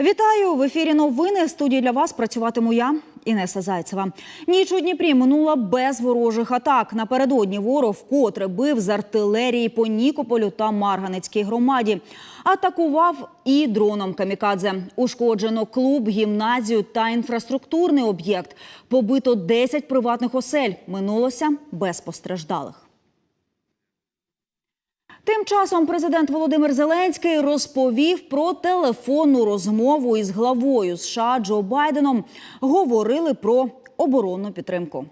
Вітаю в ефірі. Новини студії для вас працюватиму я. Інеса Зайцева. Ніч у Дніпрі минула без ворожих атак. Напередодні ворог вкотре бив з артилерії по Нікополю та Марганецькій громаді. Атакував і дроном камікадзе. Ушкоджено клуб, гімназію та інфраструктурний об'єкт. Побито 10 приватних осель. Минулося без постраждалих. Тим часом президент Володимир Зеленський розповів про телефонну розмову із главою США Джо Байденом. Говорили про оборонну підтримку.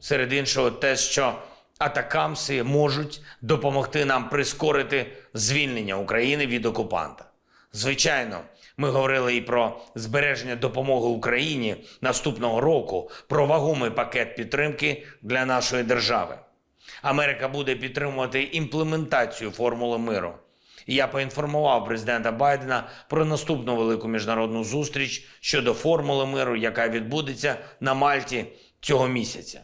Серед іншого, те, що атакамси можуть допомогти нам прискорити звільнення України від окупанта. Звичайно, ми говорили і про збереження допомоги Україні наступного року, про вагомий пакет підтримки для нашої держави. Америка буде підтримувати імплементацію формули миру. Я поінформував президента Байдена про наступну велику міжнародну зустріч щодо формули миру, яка відбудеться на Мальті цього місяця.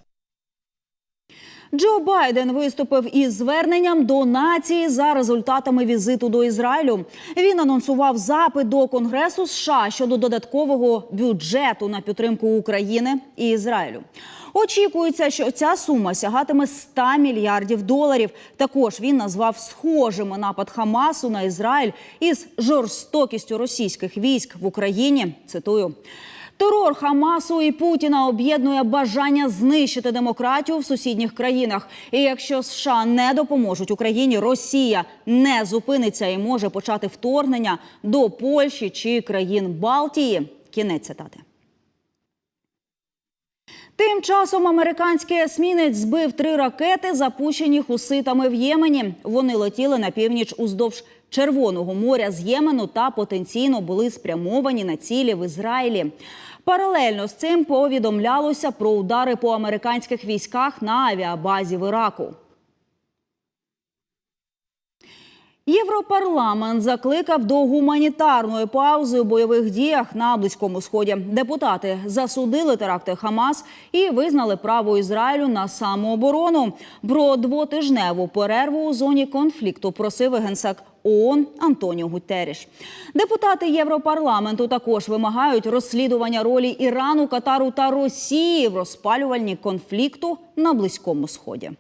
Джо Байден виступив із зверненням до нації за результатами візиту до Ізраїлю. Він анонсував запит до Конгресу США щодо додаткового бюджету на підтримку України і Ізраїлю. Очікується, що ця сума сягатиме 100 мільярдів доларів. Також він назвав схожими напад Хамасу на Ізраїль із жорстокістю російських військ в Україні. Цитую. Терор Хамасу і Путіна об'єднує бажання знищити демократію в сусідніх країнах. І якщо США не допоможуть Україні, Росія не зупиниться і може почати вторгнення до Польщі чи країн Балтії. Кінець цитати. Тим часом американський есмінець збив три ракети, запущені хуситами в Ємені. Вони летіли на північ уздовж Червоного моря з Ємену та потенційно були спрямовані на цілі в Ізраїлі. Паралельно з цим повідомлялося про удари по американських військах на авіабазі в Іраку. Європарламент закликав до гуманітарної паузи у бойових діях на близькому сході. Депутати засудили теракти Хамас і визнали право Ізраїлю на самооборону. Про двотижневу перерву у зоні конфлікту просив генсек ООН Антоніо Гутеріш. Депутати Європарламенту також вимагають розслідування ролі Ірану, Катару та Росії в розпалювальні конфлікту на близькому сході.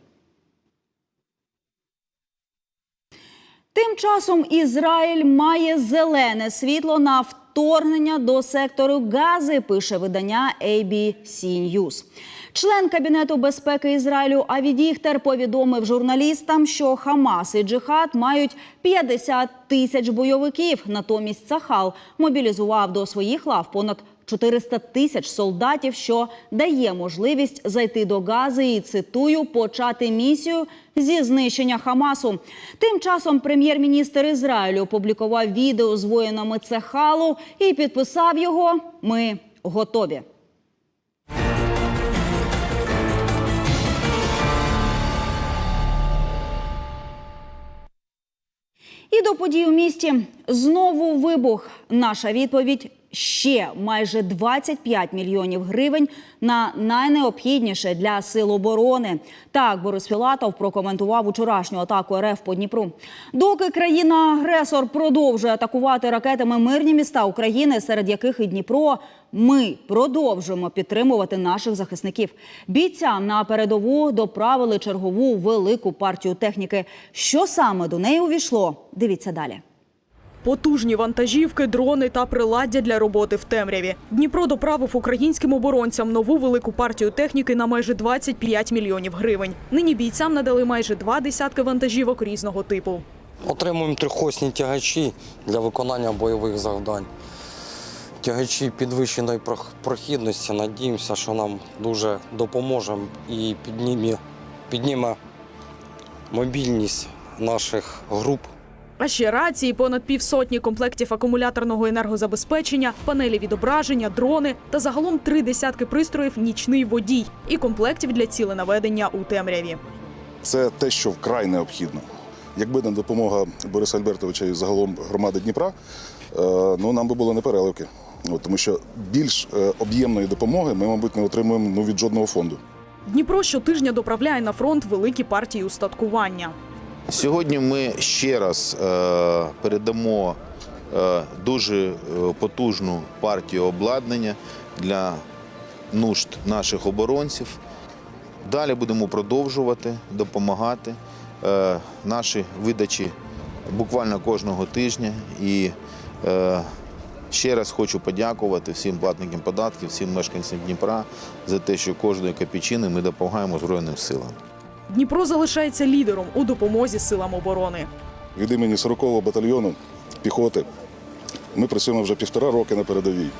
Тим часом Ізраїль має зелене світло на вторгнення до сектору Гази, пише видання ABC News. Член кабінету безпеки Ізраїлю Аві Діхтер повідомив журналістам, що Хамас і Джихад мають 50 тисяч бойовиків. Натомість Цахал мобілізував до своїх лав понад 400 тисяч солдатів, що дає можливість зайти до Гази і цитую почати місію зі знищення Хамасу. Тим часом прем'єр-міністр Ізраїлю опублікував відео з воїнами Цехалу і підписав його. Ми готові. І до подій у місті знову вибух. Наша відповідь ще майже 25 мільйонів гривень на найнеобхідніше для сил оборони. Так Борис Філатов прокоментував учорашню атаку РФ по Дніпру. Доки країна-агресор продовжує атакувати ракетами мирні міста України, серед яких і Дніпро. Ми продовжуємо підтримувати наших захисників. Бійцям на передову доправили чергову велику партію техніки. Що саме до неї увійшло? Дивіться далі. Потужні вантажівки, дрони та приладдя для роботи в темряві. Дніпро доправив українським оборонцям нову велику партію техніки на майже 25 мільйонів гривень. Нині бійцям надали майже два десятки вантажівок різного типу. Отримуємо трьохосні тягачі для виконання бойових завдань. Тягачі підвищеної прох- прохідності. Надіємося, що нам дуже допоможе і підніме, підніме мобільність наших груп. А ще рації, понад півсотні комплектів акумуляторного енергозабезпечення, панелі відображення, дрони та загалом три десятки пристроїв нічний водій і комплектів для ціленаведення у темряві. Це те, що вкрай необхідно. Якби не допомога Бориса Альбертовича і загалом громади Дніпра, е, ну нам би було не переливки. Тому що більш е, об'ємної допомоги ми, мабуть, не отримуємо ну, від жодного фонду. Дніпро щотижня доправляє на фронт великі партії устаткування. Сьогодні ми ще раз е, передамо е, дуже е, потужну партію обладнання для нужд наших оборонців. Далі будемо продовжувати допомагати наші видачі буквально кожного тижня. І ще раз хочу подякувати всім платникам податків, всім мешканцям Дніпра за те, що кожної копійчини ми допомагаємо Збройним силам. Дніпро залишається лідером у допомозі силам оборони. Від імені 40-го батальйону піхоти ми працюємо вже півтора роки на передовій.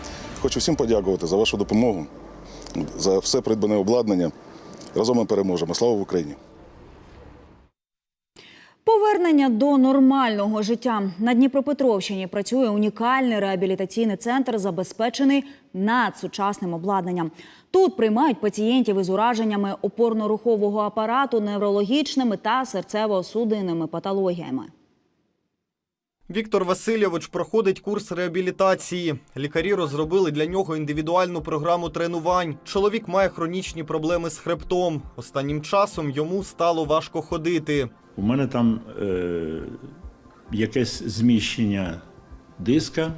Хочу всім подякувати за вашу допомогу, за все придбане обладнання. Разом ми переможемо. Слава Україні! Повернення до нормального життя на Дніпропетровщині працює унікальний реабілітаційний центр, забезпечений надсучасним обладнанням. Тут приймають пацієнтів із ураженнями опорно-рухового апарату, неврологічними та серцево-судинними патологіями. Віктор Васильович проходить курс реабілітації. Лікарі розробили для нього індивідуальну програму тренувань. Чоловік має хронічні проблеми з хребтом. Останнім часом йому стало важко ходити. У мене там е, якесь зміщення диска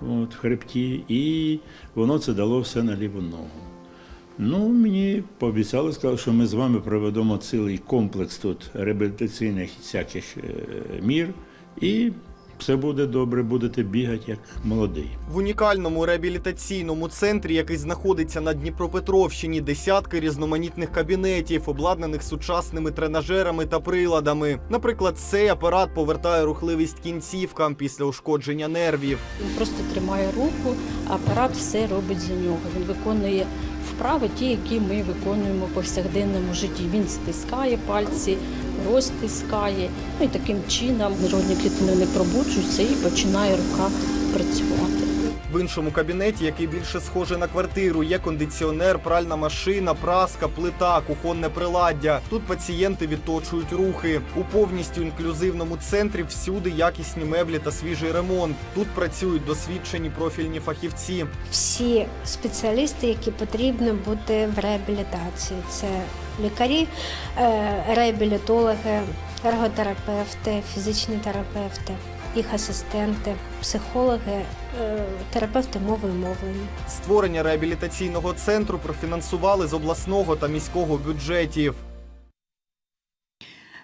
от, в хребті, і воно це дало все на ліву ногу. Ну, мені пообіцяли, сказали, що ми з вами проведемо цілий комплекс тут реабілітаційних всяких е, мір, і все буде добре, будете бігати як молодий. В унікальному реабілітаційному центрі, який знаходиться на Дніпропетровщині, десятки різноманітних кабінетів, обладнаних сучасними тренажерами та приладами. Наприклад, цей апарат повертає рухливість кінцівкам після ушкодження нервів. Він просто тримає руку, апарат все робить за нього. Він виконує вправи, ті, які ми виконуємо в повсякденному житті. Він стискає пальці, розтискає. Ну і таким чином нервні клітини не пробуджуються і починає рука працювати. В іншому кабінеті, який більше схожий на квартиру, є кондиціонер, пральна машина, праска, плита, кухонне приладдя. Тут пацієнти відточують рухи. У повністю інклюзивному центрі всюди якісні меблі та свіжий ремонт. Тут працюють досвідчені профільні фахівці. всі спеціалісти, які потрібно бути в реабілітації. Це лікарі, е, реабілітологи, ерготерапевти, фізичні терапевти, їх асистенти, психологи, е, терапевти мови і мовлення. Створення реабілітаційного центру профінансували з обласного та міського бюджетів.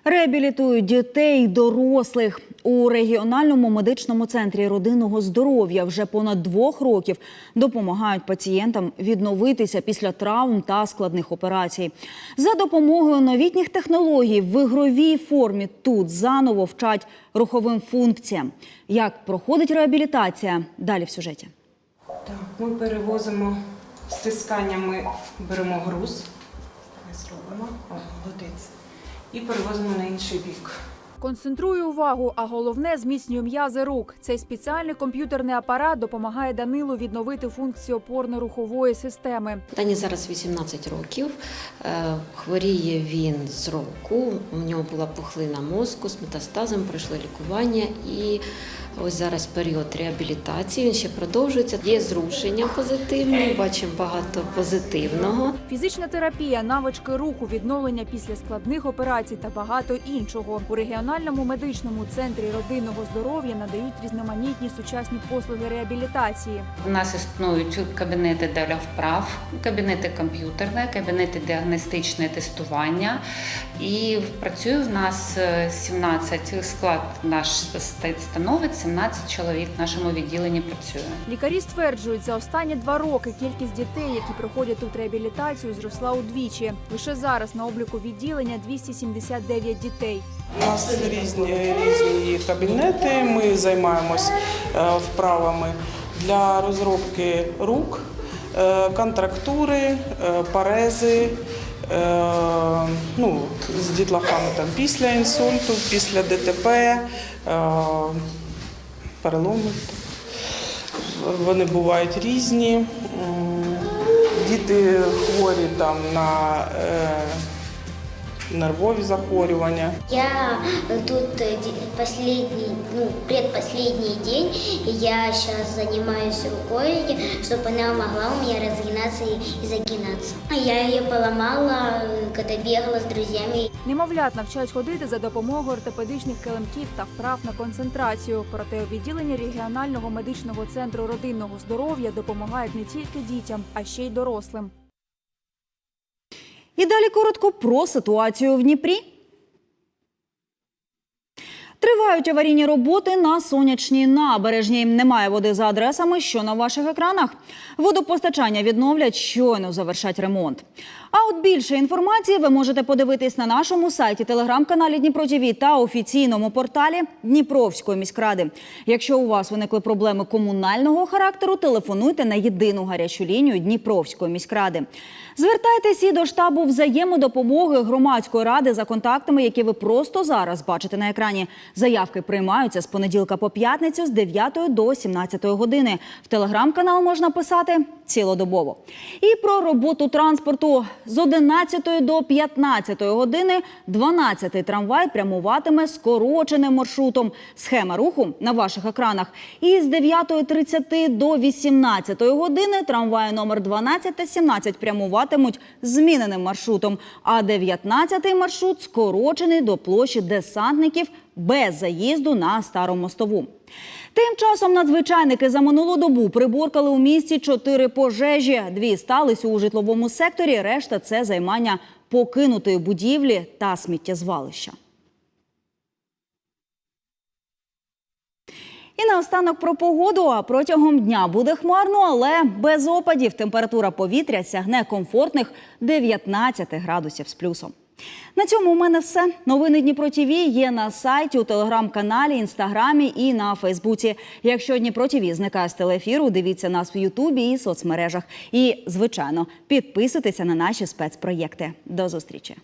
Реабілітують дітей, дорослих у регіональному медичному центрі родинного здоров'я вже понад двох років допомагають пацієнтам відновитися після травм та складних операцій. За допомогою новітніх технологій в ігровій формі тут заново вчать руховим функціям. Як проходить реабілітація? Далі в сюжеті. Так, ми перевозимо стискання, ми беремо груз, ми зробимо, о, молодець, і перевозимо на інший бік. Концентрую увагу, а головне зміцнюю м'язи рук. Цей спеціальний комп'ютерний апарат допомагає Данилу відновити функцію опорно-рухової системи. Дані зараз 18 років. Е, Хворіє він з року. У нього була пухлина мозку з метастазом, пройшло лікування і ось зараз період реабілітації. Він ще продовжується. Є зрушення позитивні, бачимо багато позитивного. Фізична терапія, навички руху, відновлення після складних операцій та багато іншого. У регіональному медичному центрі родинного здоров'я надають різноманітні сучасні послуги реабілітації. У нас існують кабінети для вправ, кабінети комп'ютерне, кабінети діагностичне тестування. І працює в нас е, 17 склад наш ст- становить 17 чоловік в нашому відділенні працює. Лікарі стверджують, за останні два роки кількість дітей, які проходять тут реабілітацію, зросла удвічі. Лише зараз на обліку відділення 279 дітей. У нас різні, різні кабінети, ми займаємось е, вправами для розробки рук, е, контрактури, е, парези, ну, з дітлахами там, після інсульту, після ДТП, е, переломи. Вони бувають різні. Діти хворі там на е, нервові захворювання. Я тут э, де- последний, ну, предпоследний день, и я сейчас занимаюсь рукой, чтобы она могла у меня разгинаться и, и загинаться. А я ее поломала, э, когда бегала с друзьями. Немовлят навчають ходити за допомогою ортопедичних килимків та вправ на концентрацію. Проте у відділенні регіонального медичного центру родинного здоров'я допомагають не тільки дітям, а ще й дорослим. І далі коротко про ситуацію в Дніпрі. Тривають аварійні роботи на сонячній набережній. Немає води за адресами, що на ваших екранах. Водопостачання відновлять, щойно завершать ремонт. А от більше інформації ви можете подивитись на нашому сайті, телеграм-каналі Дніпро ТІВІ та офіційному порталі Дніпровської міськради. Якщо у вас виникли проблеми комунального характеру, телефонуйте на єдину гарячу лінію Дніпровської міськради. Звертайтесь і до штабу взаємодопомоги громадської ради за контактами, які ви просто зараз бачите на екрані. Заявки приймаються з понеділка по п'ятницю з 9 до 17 години. В телеграм-канал можна писати цілодобово. І про роботу транспорту з 11 до 15 години 12-й трамвай прямуватиме скороченим маршрутом. Схема руху на ваших екранах. І з 9.30 до 18 години трамваї номер 12 та 17 прямуватимуть зміненим маршрутом. А 19-й маршрут скорочений до площі десантників без заїзду на стару мостову. Тим часом надзвичайники за минулу добу приборкали у місті чотири пожежі. Дві сталися у житловому секторі. Решта це займання покинутої будівлі та сміттєзвалища. І наостанок про погоду. Протягом дня буде хмарно, але без опадів. Температура повітря сягне комфортних 19 градусів з плюсом. На цьому у мене все. Новини Дніпро ТІВІ є на сайті, у телеграм-каналі, інстаграмі і на Фейсбуці. Якщо Дніпро ТІВІ зникає з телеефіру, дивіться нас в Ютубі і соцмережах. І, звичайно, підписуйтеся на наші спецпроєкти. До зустрічі.